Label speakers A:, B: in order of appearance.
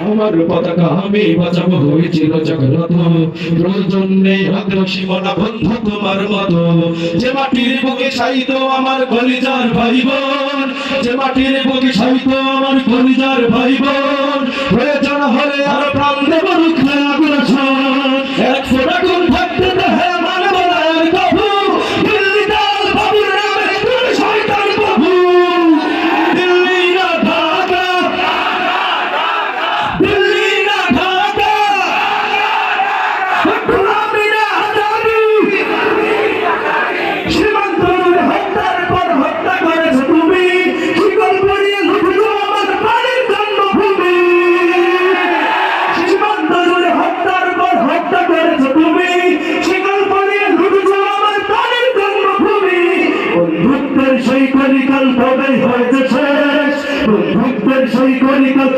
A: আমার পতাকা আমি বাঁচাবো হয়েছিল জগন্নাথ। প্রয়োজন নেই আগ্রহ সীমানা বন্ধু তোমার মতো। যে মাটির বুকে সাহিত আমার কলিজার ভাই বোন, যে মাটির বুকে সাহিত আমার কলিজার ভাই বন্ধুত্বের সেই কলিকাল তবেই হয়েছে বন্ধুত্বের সেই কলিকাল